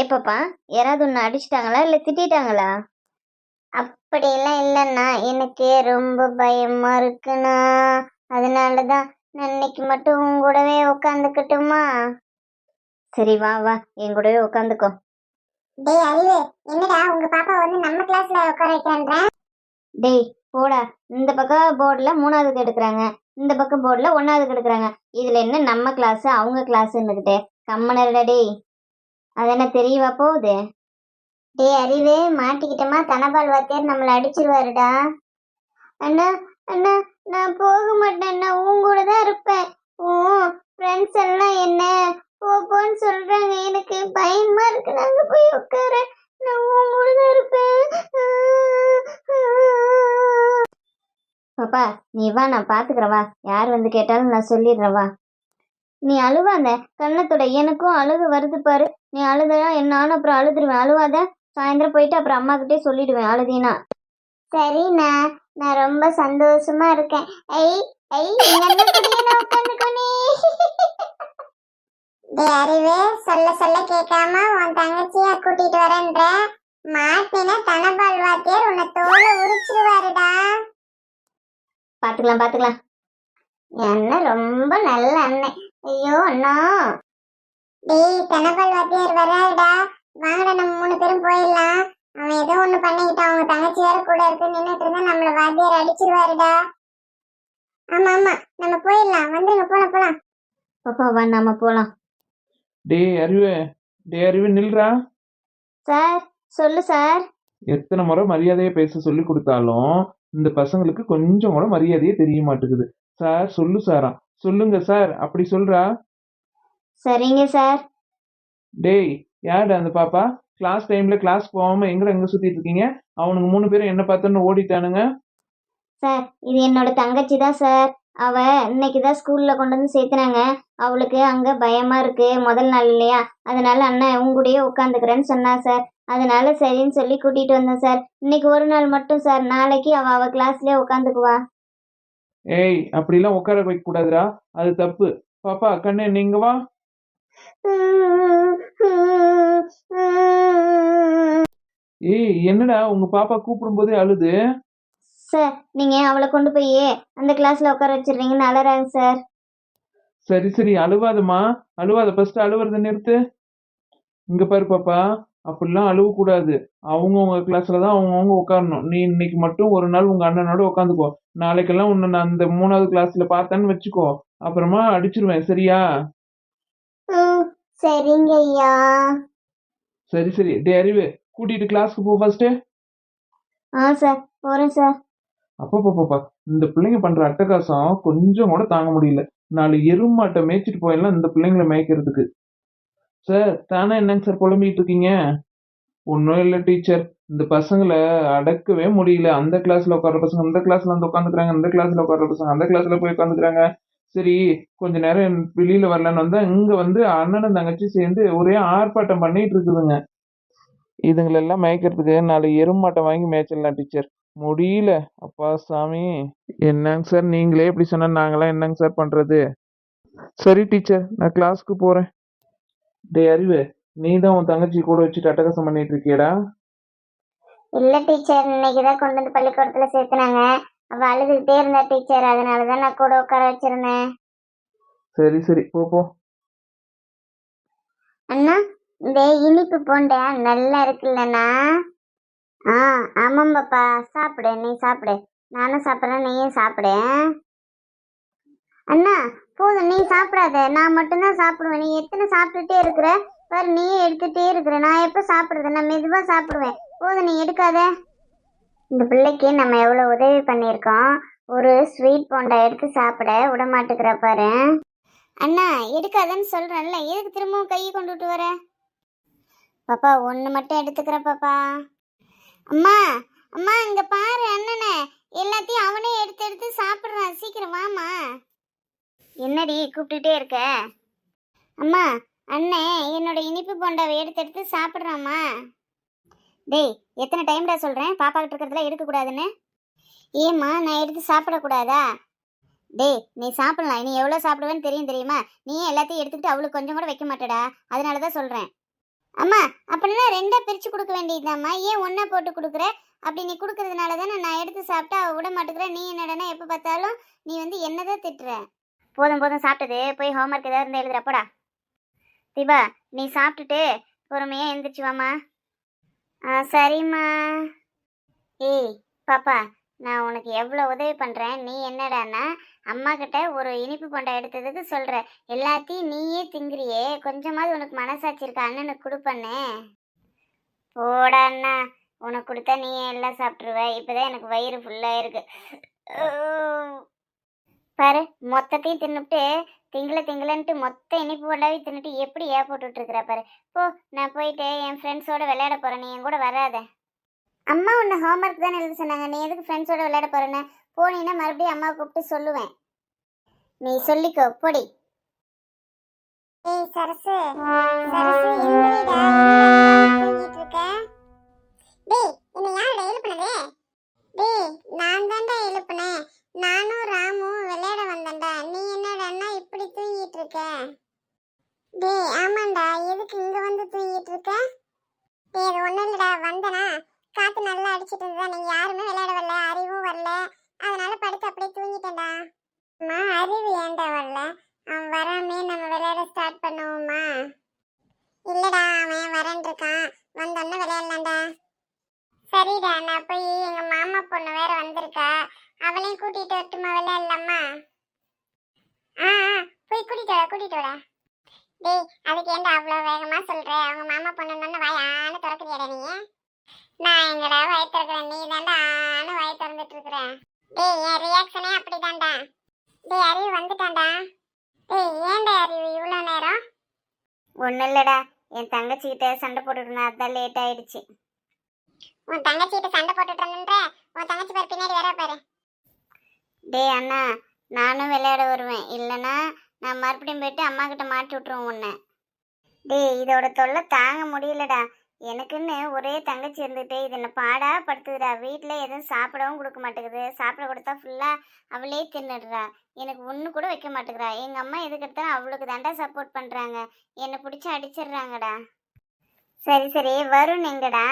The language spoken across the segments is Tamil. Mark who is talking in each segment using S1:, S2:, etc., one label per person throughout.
S1: ஏ பாப்பா யாராவது உன்னை அடிச்சிட்டாங்களா இல்லை திட்டிட்டாங்களா? அப்படியெல்லாம் இல்லைண்ணா. எனக்கு ரொம்ப பயமா இருக்குண்ணா. அதனால தான் நான் இன்னைக்கு மட்டும் உன் கூடவே உட்காந்துக்கட்டுமா சரி வா வா. என் கூடவே உட்காந்துக்கோ
S2: டேய் அறிவு என்னடா உங்க பாப்பா வந்து நம்ம கிளாஸ்ல உட்கார வைக்கிறேன்ற?
S1: டேய் போடா. இந்த பக்கம் போர்டில் மூணாவதுக்கு எடுக்கிறாங்க. இந்த பக்கம் போர்டில் ஒன்றாவதுக்கு எடுக்கிறாங்க. இதில் என்ன நம்ம கிளாஸ் அவங்க கிளாஸ்ன்னுக்கிட்டே கம்மனர்டா டேய். அதென்ன தெரியவா போகுது? டேய் அறிவே மாட்டிக்கிட்டமா? தனபால் வாத்தியார் நம்மளை அடிச்சிருவாருடா. அண்ணா அண்ணா நான் போக மாட்டேன் உன் கூட தான் இருப்பேன். ஓ ஃப்ரெண்ட்ஸ் எல்லாம் என்ன? போன்னு சொல்றாங்க. எனக்கு பயமா இருக்கு. நாங்க போய் உட்கார. நான் உன் கூட தான் இருப்பேன். பாப்பா நீ வா நான் பாத்துக்கிறவா வா. யார் வந்து கேட்டாலும் நான் சொல்லிடுறேன் வா. நீ அழுவாத. கண்ணத்தோட எனக்கும் அழுகு வருது பாரு. நீ அழுதா என்னான்னு அப்புறம் அழுதுருவேன். அழுவாத. சாயந்தரம் போயிட்டு அப்புறம் அம்மா கிட்டே சொல்லிடுவேன் அழுதினா சரிண்ணா நான் ரொம்ப சந்தோஷமா இருக்கேன். ஐ ஐ
S2: சொல்ல சொல்ல கேட்காம உன் தங்கச்சியா கூட்டிட்டு வரேன்ற. மாட்டின தனபால் வாத்தியார் உன்னை தோல உரிச்சிருவாருடா.
S1: பாத்துக்கலாம் பாத்துக்கலாம்
S2: என்ன ரொம்ப நல்ல அண்ணன். ஐயோ அண்ணா. டேய் தனபால் வாத்தியார் வராருடா. வாங்கடா நம்ம மூணு பேரும் போயிடலாம். அவன் ஏதோ ஒண்ணு பண்ணிக்கிட்டான். அவங்க தங்கச்சி வேற கூட இருக்கு. நின்னுட்டு இருந்தா நம்மள வாத்தியார் அடிச்சிருவாருடா. ஆமா ஆமா. நம்ம போயிடலாம். வந்துருங்க. போலாம் போலாம்.
S1: பாப்பா வா நாம போலாம்.
S3: டேய் அறிவு டேய் அறிவு நில்றா.
S1: சார் சொல்லு சார்.
S3: எத்தனை முறை மரியாதையை பேச சொல்லி கொடுத்தாலும் இந்த பசங்களுக்கு கொஞ்சம் கூட மரியாதையே தெரிய மாட்டேங்குது. சார் சொல்லு சாரா. சொல்லுங்க சார். அப்படி சொல்றா.
S1: சரிங்க சார்.
S3: டேய் யாருடா அந்த பாப்பா? கிளாஸ் டைம்ல கிளாஸ் போகாம எங்கடா எங்க சுத்திட்டு இருக்கீங்க? அவனுங்க மூணு பேரும் என்ன பார்த்தோன்னு ஓடிட்டானுங்க.
S1: சார் இது என்னோட தங்கச்சி தான் சார். அவ இன்னைக்கு தான் ஸ்கூல்ல கொண்டு வந்து சேர்த்துனாங்க. அவளுக்கு அங்க பயமா இருக்கு முதல் நாள் இல்லையா? அதனால அண்ணன் உங்க கூடயே உட்காந்துக்கிறேன்னு சொன்னா சார். அதனால சரின்னு சொல்லி கூட்டிட்டு வந்தேன் சார். இன்னைக்கு ஒரு நாள் மட்டும் சார். நாளைக்கு அவ அவ கிளாஸ்லயே உட்காந்துக்குவா.
S3: ஏய் அப்படிலாம் உட்கார வைக்க கூடாதுடா. அது தப்பு. பாப்பா கண்ணு நீங்க வா. ஏய் என்னடா உங்க பாப்பா கூப்பிடும் போதே அழுது?
S1: சார் நீங்க அவளை கொண்டு போய் அந்த கிளாஸ்ல உட்கார வச்சிடுறீங்கன்னு அலறாங்க சார்
S3: சரி சரி அழுவாதம்மா. அழுவாத ஃபர்ஸ்ட் அழுவுறத நிறுத்து. இங்க பாரு பாப்பா அப்படிலாம் அழுவக்கூடாது. அவங்கவுங்க கிளாஸ்ல தான் அவங்கவுங்க உட்காரணும். நீ இன்னைக்கு மட்டும் ஒரு நாள் உங்க அண்ணனோட உட்காந்துக்கோ. நாளைக்கெல்லாம் உன்னை நான் அந்த மூணாவது கிளாஸ்ல பார்த்தேன்னு வச்சுக்கோ. அப்புறமா அடிச்சிருவேன் சரியா?
S1: சரிங்க ஐயா
S3: சரி சரி. டே அறிவு கூட்டிட்டு கிளாஸ்க்கு போ ஃபர்ஸ்ட்
S1: ஆ சார் போறேன் சார்
S3: அப்பப்பப்பா இந்த பிள்ளைங்க பண்ற அட்டகாசம் கொஞ்சம் கூட தாங்க முடியல. நாலு எருமாட்டை மேய்ச்சிட்டு போயிடலாம் இந்த பிள்ளைங்களை மேய்க்கிறதுக்கு. சார் தானே என்னங்க சார் புலம்பிட்டு இருக்கீங்க? ஒன்றும் இல்லை டீச்சர் இந்த பசங்களை அடக்கவே முடியல. அந்த கிளாஸ்ல உட்கார பசங்க அந்த கிளாஸ்ல வந்து உட்காந்துக்கிறாங்க இந்த கிளாஸ்ல உட்கார பசங்க அந்த கிளாஸ்ல போய் உட்காந்துக்கிறாங்க சரி கொஞ்ச நேரம் வெளியில வரலன்னு வந்தா இங்க வந்து அண்ணனும் தங்கச்சி சேர்ந்து ஒரே ஆர்ப்பாட்டம் பண்ணிட்டு இருக்குதுங்க. இதுங்களெல்லாம் மேய்க்கிறதுக்கு நாலு எருமாட்டை வாங்கி மேய்ச்சிடலாம் டீச்சர். முடியல. அப்பா சாமி. என்னங்க சார் நீங்களே இப்படி சொன்னா நாங்களாம் என்னங்க சார் பண்றது? சரி டீச்சர் நான் கிளாஸ்க்கு போறேன். டே அறிவு நீ தான் உன் தங்கச்சி கூட வச்சுட்டு அட்டகாசம் பண்ணிட்டு இருக்கியடா.
S2: இல்ல டீச்சர். இன்னைக்கு தான் கொண்டு வந்து பள்ளிக்கூடத்துல சேர்த்துனாங்க. அவ அழுதுகிட்டே இருந்தா டீச்சர் அதனால தான் நான் கூட உட்கார வச்சிருந்தேன்.
S3: சரி சரி போ போ.
S2: அண்ணா இந்த இனிப்பு போண்டா நல்லா இருக்குல்லண்ணா ஆ ஆமாம் பாப்பா சாப்பிடு நீ சாப்பிடு. நானும் சாப்பிட்றேன் நீயும் சாப்பிடு. அண்ணா போதும் நீ சாப்பிடாத. நான் மட்டும்தான் சாப்பிடுவேன். நீ எத்தனை சாப்பிட்டுட்டே இருக்கிற? பாரு நீயே எடுத்துட்டே இருக்கிற. நான் எப்போ சாப்பிடுறது? நான் மெதுவாக சாப்பிடுவேன். போதும் நீ எடுக்காத. இந்த பிள்ளைக்கு நம்ம எவ்வளோ உதவி பண்ணியிருக்கோம்? ஒரு ஸ்வீட் போண்டா எடுத்து சாப்பிட விட மாட்டேங்கிற பாரு. அண்ணா எடுக்காதன்னு சொல்றேன்ல. எதுக்கு திரும்பவும் கையை கொண்டுட்டு வர? பாப்பா ஒன்று மட்டும் எடுத்துக்கிற பாப்பா. அம்மா அம்மா இங்க பாரு அண்ணனே. எல்லாத்தையும் அவனே எடுத்து எடுத்து சாப்பிட்றான். சீக்கிரம் வாமா என்னடி கூப்பிட்டுட்டே இருக்க? அம்மா அண்ணே என்னோட இனிப்பு போண்டாவை எடுத்து எடுத்து சாப்பிட்றாம்மா. டேய் எத்தனை டைம்டா சொல்கிறேன் பாப்பா கிட்ட இருக்கிறதுலாம் எடுக்கக்கூடாதுன்னு? ஏம்மா நான் எடுத்து சாப்பிடக்கூடாதா? டேய் நீ சாப்பிடலாம். நீ எவ்வளோ சாப்பிடுவேன்னு தெரியும் தெரியுமா? நீ எல்லாத்தையும் எடுத்துக்கிட்டு அவளுக்கு கொஞ்சம் கூட வைக்க மாட்டடா? அதனால தான் சொல்கிறேன் அம்மா அப்படின்னா ரெண்டாக பிரித்து கொடுக்க வேண்டியதுதாம்மா. ஏன் ஒன்றா போட்டு கொடுக்குற? அப்படி நீ கொடுக்கறதுனால தானே நான் எடுத்து சாப்பிட்டா விட மாட்டேங்கிற நீ என்னடனா எப்போ பார்த்தாலும் நீ வந்து என்னதான் திட்டுற. போதும் போதும் சாப்பிட்டது. போய் ஹோம்ஒர்க் ஏதாவது இருந்தால் எழுதுறப்படா தீபா நீ சாப்பிட்டுட்டு பொறுமையாக எந்திரிச்சு ஆ சரிம்மா. ஏய் பாப்பா நான் உனக்கு எவ்வளோ உதவி பண்ணுறேன் நீ என்னடான்னா அம்மா கிட்ட ஒரு இனிப்பு பண்டை எடுத்ததுக்கு சொல்கிற எல்லாத்தையும் நீயே திங்குறியே கொஞ்சமாவது உனக்கு மனசாட்சி இருக்கா அண்ணனுக்கு கொடுப்பண்ணே போடா அண்ணா. உனக்கு கொடுத்தா நீ எல்லாம் சாப்பிட்ருவ இப்போதான் எனக்கு வயிறு ஃபுல்லாக இருக்கு. பாரு மொத்தத்தையும் தின்னுட்டு திங்கள திங்களன்ட்டு மொத்த இனிப்பு பண்டாவே தின்னுட்டு எப்படி ஏ போட்டுட்டு பாரு. போ நான் போயிட்டு என் ஃப்ரெண்ட்ஸோட விளையாட போகிறேன் நீ என் கூட வராத. அம்மா உன்னை ஹோம்ஒர்க் தானே எழுத சொன்னாங்க. நீ எதுக்கு ஃப்ரெண்ட்ஸோட விளையாட போறேன்னு? போனீங்கன்னா மறுபடியும் அம்மா கூப்பிட்டு சொல்லுவேன். நீ சொல்லிக்கோ பொடி. ஏய் சரசு. சரசு எந்திரிடா தூங்கிட்டு இருக்க டேய் என்ன டேய் நான் தான்டா எழுப்புனேன். நானும் ராமும் விளையாட வந்தேன்டா நீ என்னடான்னா இப்படி தூங்கிட்டு இருக்க டேய் ஆமாண்டா எதுக்கு இங்க வந்து தூங்கிட்டு இருக்க டேய் அது ஒண்ணும் இல்லடா வந்தனா காத்து நல்லா அடிச்சிட்டு இருந்ததா? நீங்க யாருமே விளையாட வரல அறிவும் வரல. அதனால படுத்து அப்படியே தூங்கிட்டேன்டா. அம்மா அறிவு ஏன்டா வரல? அவன் வராமே நம்ம விளையாட ஸ்டார்ட் பண்ணுவோமா? இல்லடா அவன் வரேன் இருக்கான். வந்தோன்னே விளையாடலாம்டா. சரிடா நான் போய் எங்க மாமா பொண்ணு வேற வந்திருக்கா. அவளையும் கூட்டிட்டு வரட்டுமா விளையாடலாமா? ஆ போய் கூட்டிட்டு வர கூட்டிட்டு வர டேய் அதுக்கு ஏன்டா அவ்வளோ வேகமா சொல்ற? அவங்க மாமா பொண்ணுன்னு வாயான்னு திறக்கிறியாடா நீ? நான் எங்கடா வாய் திறக்கிறேன்? நீ தாண்டா ஆனு வாய் திறந்துட்டு இருக்கிறேன் டேய் என் ரியாக்ஷனே அப்படிதான்டா. டேய் அறிவு வந்துட்டான்டா. டேய் ஏன்டா அறிவு இவ்வளோ நேரம்? ஒன்றும் இல்லைடா. என் தங்கச்சிக்கிட்ட சண்டை போட்டுட்டு இருந்தேன் அதான் லேட் ஆயிடுச்சு. உன் தங்கச்சிக்கிட்ட சண்டை போட்டுட்டு இருந்தேன்ற? உன் தங்கச்சி பாரு பின்னாடி வர பாரு. டேய் அண்ணா நானும் விளையாட வருவேன். இல்லைன்னா நான் மறுபடியும் போயிட்டு அம்மா கிட்ட மாட்டி விட்ருவோம் உன்னை. டேய் இதோட தொல்லை தாங்க முடியலடா. எனக்குன்னு ஒரே தங்கச்சி இருந்துகிட்டே இது என்ன பாடா படுத்துதுடா. வீட்டில் எதுவும் சாப்பிடவும் கொடுக்க மாட்டேங்குது. சாப்பிட கொடுத்தா ஃபுல்லாக அவளே தின்னுடுறா. எனக்கு ஒன்று கூட வைக்க மாட்டேங்கிறா. எங்கள் அம்மா எதுக்கு எடுத்தாலும் அவளுக்கு தாண்டா சப்போர்ட் பண்ணுறாங்க என்னை பிடிச்சி அடிச்சிடுறாங்கடா. சரி சரி. வருண் எங்கடா?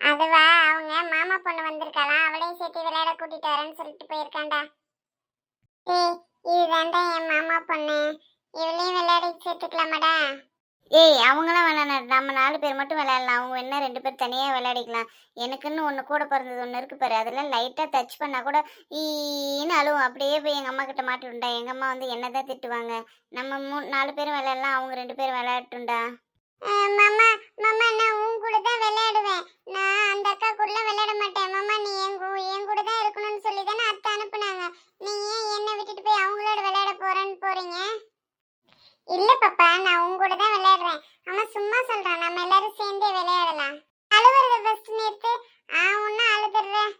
S2: அதுவா அவங்க மாமா பொண்ணு வந்திருக்கலாம் அவளையும் சேர்த்து விளையாட கூட்டிட்டு வரேன்னு சொல்லிட்டு போயிருக்காண்டா ஏய் இதுதாண்டா என் மாமா பொண்ணு. இவளையும் விளையாட சேர்த்துக்கலாமாடா? ஏய் அவங்களாம் வேணாம் நம்ம நாலு பேர் மட்டும் விளையாடலாம். அவங்க என்ன ரெண்டு பேர் தனியாக விளையாடிக்கலாம். எனக்குன்னு ஒன்று கூட பிறந்தது ஒன்று இருக்கு பாரு. அதெல்லாம் லைட்டாக டச் பண்ணால் கூட ஈன்னு அழுவும். அப்படியே போய் எங்கள் அம்மா கிட்ட மாட்டிவிட்டா எங்கள் அம்மா வந்து என்ன தான் திட்டுவாங்க. நம்ம மூ நாலு பேரும் விளையாடலாம். அவங்க ரெண்டு பேரும் விளையாட்டுண்டா மாமா மாமா நான் உன் கூட தான் விளையாடுவேன் நான் அந்த அக்கா கூட விளையாட மாட்டேன் மாமா நீ என் கூ- என் கூட தான் இருக்கணும்னு சொல்லி தானே அத்தை அனுப்புனாங்க நீ ஏன் என்னை விட்டுட்டு போய் அவங்களோட விளையாட போறேன்னு போறீங்க இல்ல பாப்பா நான் உன் கூட தான் விளையாடுறேன் அவன் சும்மா சொல்றான் நம்ம எல்லாரும் சேர்ந்தே விளையாடலாம் அழுவுறத ஃபர்ஸ்ட் நிறுத்து ஆ ஒன்னும் அழுதுறேன்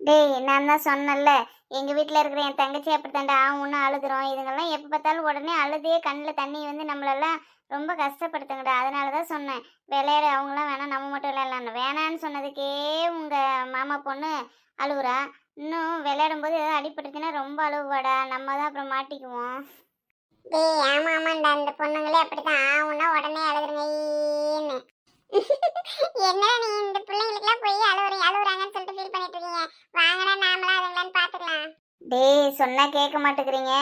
S2: டேய் நான் தான் சொன்னேன்ல. எங்க வீட்டில் இருக்கிற என் தங்கச்சி அப்படித்தாண்டா ஆ ஒன்னும் அழுதுறோம். இதுங்கெல்லாம் எப்ப பார்த்தாலும் உடனே அழுதே கண்ணில் தண்ணி வந்து நம்மளெல்லாம் ரொம்ப கஷ்டப்படுத்துங்கடா. அதனால தான் சொன்னேன். விளையாட அவங்களாம் வேணாம் நம்ம மட்டும் விளையாடலாம் வேணான்னு சொன்னதுக்கே உங்க மாமா பொண்ணு அழுவுறா. இன்னும் விளையாடும் போது ஏதாவது அடிபட்டுச்சுன்னா ரொம்ப அழுவாடா நம்ம தான் அப்புறம் மாட்டிக்குவோம். டேய் ஆமா ஆமாண்டா. இந்த பொண்ணுங்களே அப்படிதான் ஆவுன்னா உடனே அழுதுருங்க என்ன நீ இந்த பிள்ளைங்களுக்குலாம் போய் அழுவுறீ அழுவுறாங்கன்னு சொல்லிட்டு ஃபீல் பண்ணிட்டு இருக்கீங்க? வாங்கடா நாமளா அதுங்களான்னு பாத்துக்கலாம். டேய் சொன்னா கேட்க மாட்டேங்கிறீங்க.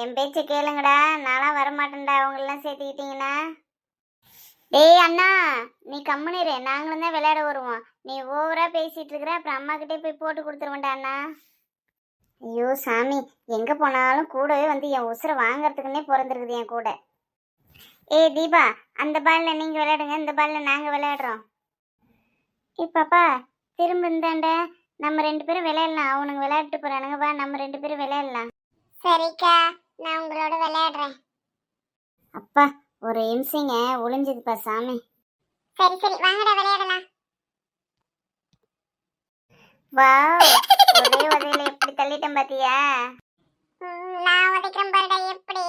S2: என் பேச்ச கேளுங்கடா. நான்லாம் வரமாட்டேன்டா. அவங்களெல்லாம் சேர்த்துக்கிட்டீங்கன்னா. டேய் அண்ணா நீ கம்முனிரு நாங்களும் தான் விளையாட வருவோம். நீ ஓவரா பேசிட்டு இருக்கிற அப்புறம் அம்மா கிட்டே போய் போட்டு கொடுத்துருவேன்டா அண்ணா. ஐயோ சாமி. எங்கே போனாலும் கூடவே வந்து என் உசுரை வாங்குறதுக்குன்னே பிறந்திருக்குது என் கூட. ஏய் தீபா அந்த பால்ல நீங்க விளையாடுங்க இந்த பால்ல நாங்க விளையாடுறோம். இப்பாப்பா திரும்ப இந்தாண்ட நம்ம ரெண்டு பேரும் விளையாடலாம். அவனுங்க விளையாட்டு போறானுங்க. வா நம்ம ரெண்டு பேரும் விளையாடலாம். சரிக்கா நான் உங்களோட விளையாடுறேன். அப்பா ஒரு இம்சிங்க. ஒளிஞ்சதுப்பா சாமி. சரி சரி வாங்கடா விளையாடலாம். வா ஒரே உதையில எப்படி தள்ளிட்டேன் பாத்தியா? நான் உதைக்கிறேன் பாருடா எப்படி?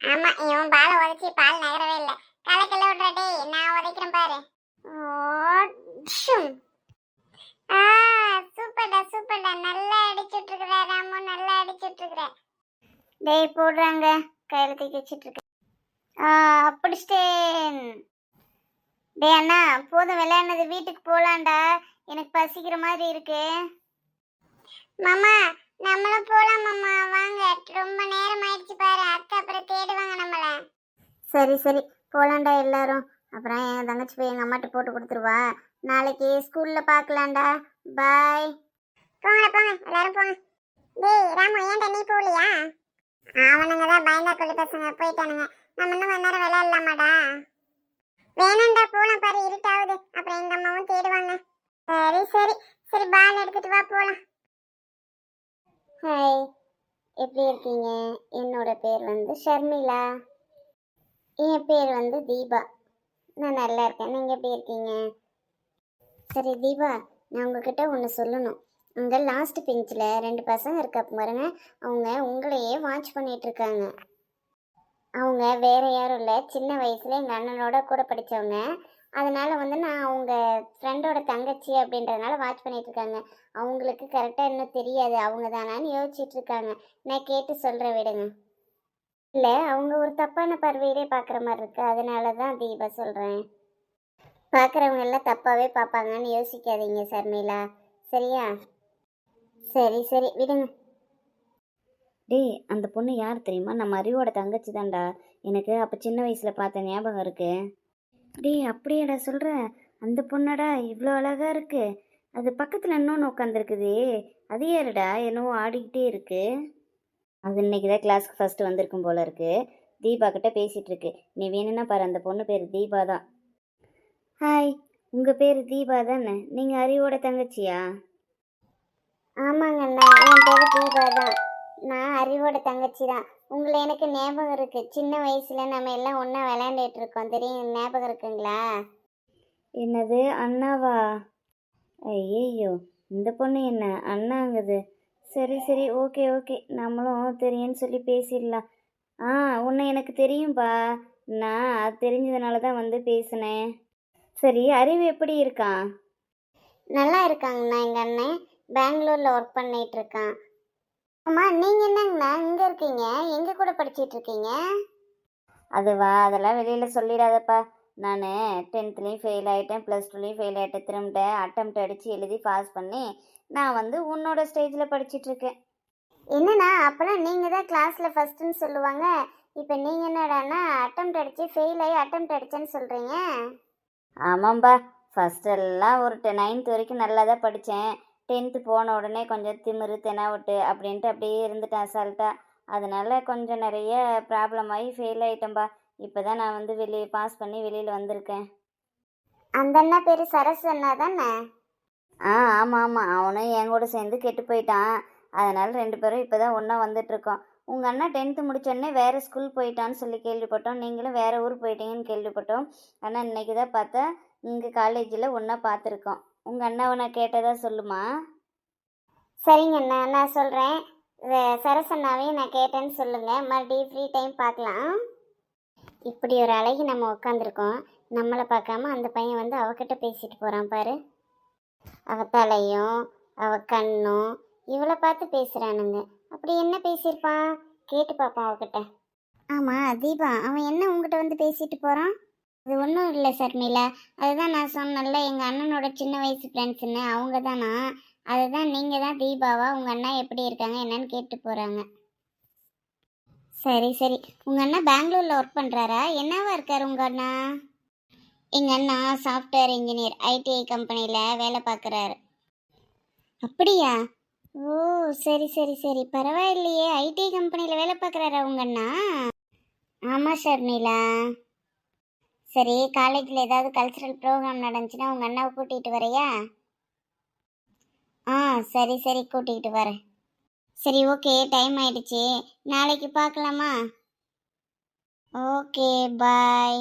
S2: ஆமா இவன் பாலை உதைச்சி பால் நகரவே இல்லை. கலக்கல விட்றா நான் உதைக்கிறேன் பாரு. ஆ சூப்பர்டா சூப்பர்டா. நல்லா அடிச்சுட்டு இருக்கிற ராமு நல்லா அடிச்சுட்டு இருக்கிற டேய் போடுறாங்க கையில தூக்கி வச்சுட்டு இருக்க ஆ, பிடிச்சிட்டேன். டேய் அண்ணா போதும். விளையாடுனது வீட்டுக்கு போலாம்டா. எனக்கு பசிக்கிற மாதிரி இருக்கு. மாமா நம்மளும் போலாம் மாமா வாங்க. ரொம்ப நேரம் ஆயிடுச்சு பாரு. அத்தை அப்புறம் தேடுவாங்க நம்மள. சரி சரி. போலாம்டா எல்லாரும். அப்புறம் என் தங்கச்சி போய் எங்க அம்மாட்ட போட்டு கொடுத்துருவா. நாளைக்கு ஸ்கூல்ல பார்க்கலாம்டா. பாய் போங்க போங்க. எல்லாரும் போங்க. டேய் ராமு ஏன்டா நீ போகலையா? அவனுங்க தான் பயந்தா கொள்ளி பசங்க. போயிட்டானுங்க. நம்ம இன்னும் கொஞ்ச நேரம் விளையாடலாமாடா? வேணாம்டா போலாம் பாரு. இருட்டாவுது. அப்புறம் எங்க அம்மாவும் தேடுவாங்க. சரி சரி. சரி பால் எடுத்துட்டு வா போலாம். ஹாய் எப்படி இருக்கீங்க? என்னோட பேர் வந்து ஷர்மிளா. என் பேர் வந்து தீபா. நான் நல்லா இருக்கேன். நீங்கள் எப்படி இருக்கீங்க? சரி தீபா நான் உங்ககிட்ட ஒன்று சொல்லணும். அங்கே லாஸ்ட் பெஞ்சில் ரெண்டு பசங்க இருக்க பாருங்க. அவங்க உங்களையே வாட்ச் பண்ணிகிட்ருக்காங்க இருக்காங்க. அவங்க வேறு யாரும் இல்லை. சின்ன வயசுல எங்கள் அண்ணனோட கூட படித்தவங்க அதனால வந்து நான் அவங்க ஃப்ரெண்டோட தங்கச்சி அப்படின்றதுனால வாட்ச் பண்ணிட்டு இருக்காங்க. அவங்களுக்கு கரெக்டாக இன்னும் தெரியாது. அவங்க தானான்னு யோசிச்சுட்டு இருக்காங்க. நான் கேட்டு சொல்கிறேன் விடுங்க. இல்லை அவங்க ஒரு தப்பான பார்வையிலே பார்க்குற மாதிரி இருக்கு. அதனால தான் தீபா சொல்கிறேன் பார்க்குறவங்க எல்லாம் தப்பாகவே பார்ப்பாங்கன்னு யோசிக்காதீங்க சர்மிளா. சரியா? சரி சரி. விடுங்க.
S1: டேய் அந்த பொண்ணு யார் தெரியுமா? நம்ம அறிவோட தங்கச்சி தான்டா எனக்கு அப்போ சின்ன வயசில் பார்த்த ஞாபகம் இருக்குது டேய் அப்படியாடா சொல்கிற அந்த பொண்ணடா இவ்வளோ அழகாக இருக்குது அது பக்கத்தில் இன்னொன்று உட்காந்துருக்குது அது யாருடா? என்னவோ ஆடிக்கிட்டே இருக்குது அது இன்னைக்கு தான் கிளாஸ்க்கு ஃபஸ்ட்டு வந்திருக்கும் போல இருக்குது தீபா கிட்ட பேசிகிட்டு இருக்கு. நீ வேணும்னா பாரு அந்த பொண்ணு பேர் தீபா தான் ஹாய் உங்கள் பேர் தீபா தானே? நீங்கள் அறிவோட தங்கச்சியா?
S2: ஆமாங்கண்ணா என் பேர் தீபா தான் நான் அறிவோட தங்கச்சி தான் உங்களை எனக்கு ஞாபகம் இருக்கு. சின்ன வயசுல நம்ம எல்லாம் ஒன்றா விளையாண்டுட்டு இருக்கோம். தெரியும் ஞாபகம் இருக்குங்களா?
S1: என்னது? அண்ணாவா? ஐயையோ இந்த பொண்ணு என்ன? அண்ணாங்குது. சரி சரி ஓகே ஓகே. நம்மளும் தெரியும்னு சொல்லி பேசிடலாம். ஆ உன்னை எனக்கு தெரியும்பா. நான் அது தெரிஞ்சதுனால தான் வந்து பேசினேன். சரி அறிவு எப்படி இருக்கான்
S2: நல்லா இருக்காங்கண்ணா எங்கள் அண்ணன். பெங்களூரில் ஒர்க் பண்ணிட்டு இருக்கான். அம்மா நீங்கள் என்னங்கண்ணா இங்கே இருக்கீங்க. எங்கே கூட படிச்சிட்டு இருக்கீங்க?
S1: அதுவா? அதெல்லாம் வெளியில் சொல்லிடாதப்பா. நான் டென்த்லேயும் ஃபெயில் ஆகிட்டேன் ப்ளஸ் டூலேயும் ஃபெயில் ஆகிட்டேன் திரும்ப அட்டம் அடித்து எழுதி பாஸ் பண்ணி நான் வந்து உன்னோட ஸ்டேஜில் படிச்சிட்ருக்கேன்
S2: என்னண்ணா? அப்போல்லாம் நீங்கள் தான் கிளாஸில் ஃபஸ்ட்டுன்னு சொல்லுவாங்க. இப்போ நீங்கள் என்னடான்னா அட்டம் அடித்து ஃபெயில் ஆகி அட்டம் அடிச்சேன்னு சொல்கிறீங்க
S1: ஆமாம்பா. ஃபஸ்ட்டெல்லாம் ஒரு நைன்த் வரைக்கும் நல்லா தான் படித்தேன் டென்த்து போன உடனே கொஞ்சம் திமிரு தெனாவட்டு அப்படின்ட்டு அப்படியே இருந்துட்டேன் அசால்ட்டாக அதனால கொஞ்சம் நிறைய ப்ராப்ளம் ஆகி ஃபெயில் ஆகிட்டேன்பா இப்போ தான் நான் வந்து வெளியே பாஸ் பண்ணி வெளியில் வந்திருக்கேன்.
S2: அந்த அண்ணா பேர் சரஸ் அண்ணா தானே?
S1: ஆ ஆமாம் ஆமாம் அவனும் என் கூட சேர்ந்து கெட்டு போயிட்டான். அதனால ரெண்டு பேரும் இப்போ தான் ஒன்றா வந்துட்டுருக்கோம். உங்கள் அண்ணா டென்த்து முடிச்சோடனே வேறு ஸ்கூல் போயிட்டான்னு சொல்லி கேள்விப்பட்டோம். நீங்களும் வேறு ஊர் போயிட்டீங்கன்னு கேள்விப்பட்டோம். ஆனால் இன்னைக்கு தான் பார்த்தா இங்கே காலேஜில் ஒன்றா பார்த்துருக்கோம். உங்கள் அண்ணாவை நான் கேட்டதா சொல்லுமா?
S2: சரிங்க அண்ணா நான் சொல்கிறேன் சரஸ் அண்ணாவையும் நான் கேட்டேன்னு சொல்லுங்கள் மறுபடியும் ஃப்ரீ டைம் பார்க்கலாம். இப்படி ஒரு அழகி நம்ம உட்காந்துருக்கோம் நம்மளை பார்க்காம அந்த பையன் வந்து அவகிட்ட பேசிட்டு போகிறான் பாரு. அவ தலையும் அவ கண்ணும் இவளை பார்த்து பேசுகிறானுங்க அப்படி என்ன பேசியிருப்பான் கேட்டு பார்ப்பான் அவகிட்ட. ஆமாம் தீபா அவன் என்ன உங்ககிட்ட வந்து பேசிட்டு போகிறான் அது ஒன்றும் இல்லை சர்மிளா. அதுதான் நான் சொன்னேன்ல எங்கள் அண்ணனோட சின்ன வயசு ஃப்ரெண்ட்ஸுன்னு அவங்க தானா அதுதான் நீங்கள் தான் தீபாவா? உங்கள் அண்ணா எப்படி இருக்காங்க? என்னன்னு கேட்டு போகிறாங்க சரி சரி. உங்கள் அண்ணா பெங்களூரில் ஒர்க் பண்ணுறாரா என்னவா இருக்கார் உங்கள் அண்ணா? எங்கள் அண்ணா சாஃப்ட்வேர் இன்ஜினியர் ஐடிஐ கம்பெனியில் வேலை பார்க்குறாரு. அப்படியா? ஓ சரி சரி சரி. பரவாயில்லையே. ஐடி கம்பெனியில் வேலை பார்க்குறாரா உங்கள் அண்ணா? ஆமாம் ஷர்மிளா சரி காலேஜில் ஏதாவது கல்ச்சுரல் ப்ரோக்ராம் நடந்துச்சுன்னா உங்கள் அண்ணாவை கூட்டிகிட்டு வரையா? ஆ சரி சரி கூட்டிகிட்டு வரேன். சரி ஓகே டைம் ஆயிடுச்சு. நாளைக்கு பார்க்கலாமா? ஓகே பாய்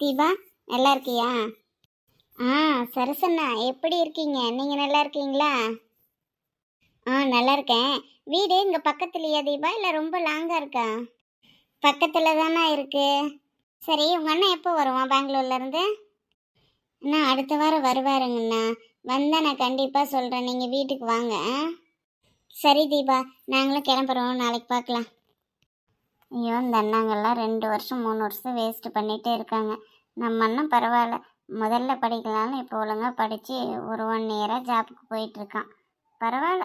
S2: தீபா நல்லா இருக்கியா? ஆ சரசண்ணா எப்படி இருக்கீங்க? நீங்கள் நல்லா இருக்கீங்களா? ஆ நல்லா இருக்கேன். வீடு இங்கே பக்கத்துலையா தீபா இல்லை ரொம்ப லாங்காக இருக்கா? பக்கத்தில் தானே இருக்குது சரி உங்கள் அண்ணன் எப்போ வருவான் பெங்களூர்லேருந்து? அண்ணா அடுத்த வாரம் வருவாருங்கண்ணா. வந்தால் நான் கண்டிப்பாக சொல்கிறேன் நீங்கள் வீட்டுக்கு வாங்க ஆ? சரி தீபா. நாங்களும் கிளம்புறோம். நாளைக்கு பார்க்கலாம் ஐயோ இந்த அண்ணாங்கெல்லாம் ரெண்டு வருஷம் மூணு வருஷம் வேஸ்ட்டு பண்ணிகிட்டே இருக்காங்க. நம்ம அண்ணன் பரவாயில்ல. முதல்ல படிக்கலாம்னு இப்போ ஒழுங்காக படித்து ஒரு ஒன் இயராக ஜாப்புக்கு போயிட்டுருக்கான் பரவாயில்ல.